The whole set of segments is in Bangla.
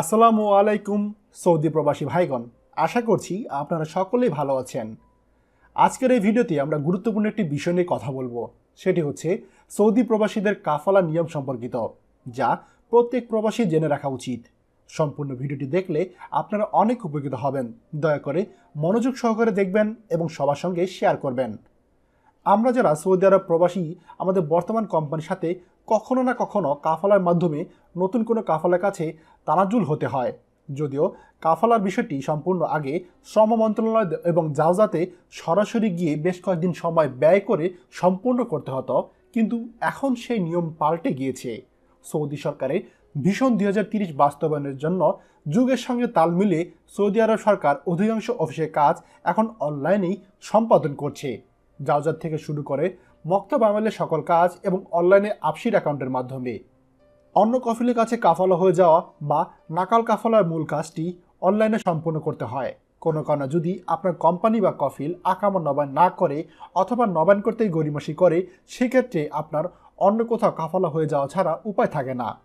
আসসালামু আলাইকুম, সৌদি প্রবাসী ভাইগণ। আশা করছি আপনারা সকলেই ভালো আছেন। আজকের এই ভিডিওতে আমরা গুরুত্বপূর্ণ একটি বিষয় নিয়ে কথা বলব। সেটি হচ্ছে সৌদি প্রবাসীদের কাফালা নিয়ম সম্পর্কিত, যা প্রত্যেক প্রবাসী জেনে রাখা উচিত। সম্পূর্ণ ভিডিওটি দেখলে আপনারা অনেক উপকৃত হবেন। দয়া করে মনোযোগ সহকারে দেখবেন এবং সবার সঙ্গে শেয়ার করবেন। আমরা যারা সৌদি আরব প্রবাসী, আমাদের বর্তমান কোম্পানির সাথে কখনো না কখনো কাফালার মাধ্যমে নতুন কোনো কাফালার কাছে তানাজুল হতে হয়। যদিও কাফালার বিষয়টি সম্পূর্ণ আগে শ্রম মন্ত্রণালয় এবং জাওজাতে সরাসরি গিয়ে বেশ কয়েকদিন সময় ব্যয় করে সম্পূর্ণ করতে হতো, কিন্তু এখন সেই নিয়ম পাল্টে গিয়েছে। সৌদি সরকারের ভীষণ দুই বাস্তবায়নের জন্য যুগের সঙ্গে তাল মিলে সৌদি আরব সরকার অধিকাংশ অফিসের কাজ এখন অনলাইনেই সম্পাদন করছে। জাওজাত থেকে শুরু করে মক্তব আমলের সকল কাজ এবং অনলাইনে আপসির অ্যাকাউন্টের মাধ্যমে। অন্য কফিলের কাছে কাফালা হয়ে যাওয়া বা নাকাল কাফালার মূল কাজটি অনলাইনে সম্পূর্ণ করতে হয়। কোনো কারণে যদি আপনার কোম্পানি বা কফিল আকামা নবায়ন না করে অথবা নবায়ন করতেই গরিমাসি করে, সেক্ষেত্রে আপনার অন্য কোথাও কাফালা হয়ে যাওয়া ছাড়া উপায় থাকে না।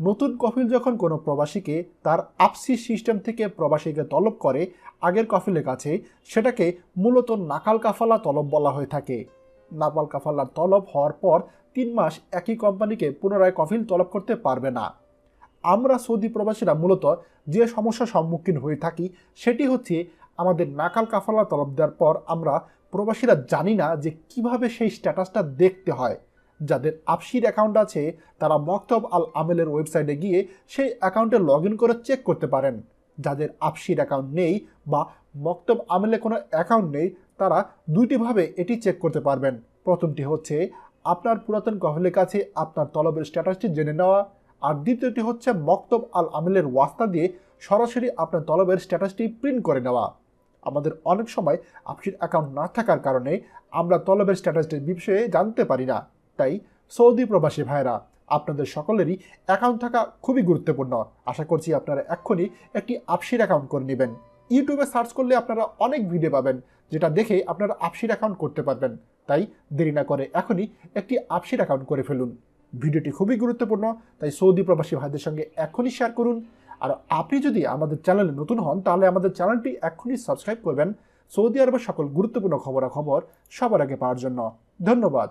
নতুন কফিল যখন কোনো প্রবাসীকে তার আপসি সিস্টেম থেকে প্রবাসীকে তলব করে আগের কফিলের কাছে, সেটাকে মূলত নাকাল কাফালা তলব বলা হয়ে থাকে। নাকাল কাফালার তলব হওয়ার পর তিন মাস একই কোম্পানিকে পুনরায় কফিল তলব করতে পারবে না। আমরা সৌদি প্রবাসীরা মূলত যে সমস্যার সম্মুখীন হয়ে থাকি, সেটি হচ্ছে আমাদের নাকাল কাফালা তলব দেওয়ার পর আমরা প্রবাসীরা জানি না যে কীভাবে সেই স্ট্যাটাসটা দেখতে হয়। যাদের আপসির অ্যাকাউন্ট আছে, তারা মকতব আল আমেলের ওয়েবসাইটে গিয়ে সেই অ্যাকাউন্টে লগ করে চেক করতে পারেন। যাদের আপসির অ্যাকাউন্ট নেই বা মক্তব আমেলে কোনো অ্যাকাউন্ট নেই, তারা দুইটিভাবে এটি চেক করতে পারবেন। প্রথমটি হচ্ছে, আপনার পুরাতন কফিলের কাছে আপনার তলবের স্ট্যাটাসটি জেনে নেওয়া। আর দ্বিতীয়টি হচ্ছে, মক্তব আল আমিলের ওয়াস্তা দিয়ে সরাসরি আপনার তলবের স্ট্যাটাসটি প্রিন্ট করে নেওয়া। আমাদের অনেক সময় আপসির অ্যাকাউন্ট না থাকার কারণে আমরা তলবের স্ট্যাটাসটির বিষয়ে জানতে পারি না। তাই সৌদি প্রবাসী ভাইরা আপনাদের সকলেরই অ্যাকাউন্ট থাকা খুবই গুরুত্বপূর্ণ। আশা করছি আপনারা এক্ষুনি একটি আপসির অ্যাকাউন্ট করে নেবেন। ইউটিউবে সার্চ করলে আপনারা অনেক ভিডিও পাবেন, যেটা দেখে আপনারা আপসির অ্যাকাউন্ট করতে পারবেন। তাই দেরি না করে এখনই একটি আপসির অ্যাকাউন্ট করে ফেলুন। ভিডিওটি খুবই গুরুত্বপূর্ণ, তাই সৌদি প্রবাসী ভাইদের সঙ্গে এখনই শেয়ার করুন। আর আপনি যদি আমাদের চ্যানেলে নতুন হন, তাহলে আমাদের চ্যানেলটি এখনই সাবস্ক্রাইব করবেন। সৌদি আরবের সকল গুরুত্বপূর্ণ খবরাখবর সবার আগে পাওয়ার জন্য। ধন্যবাদ।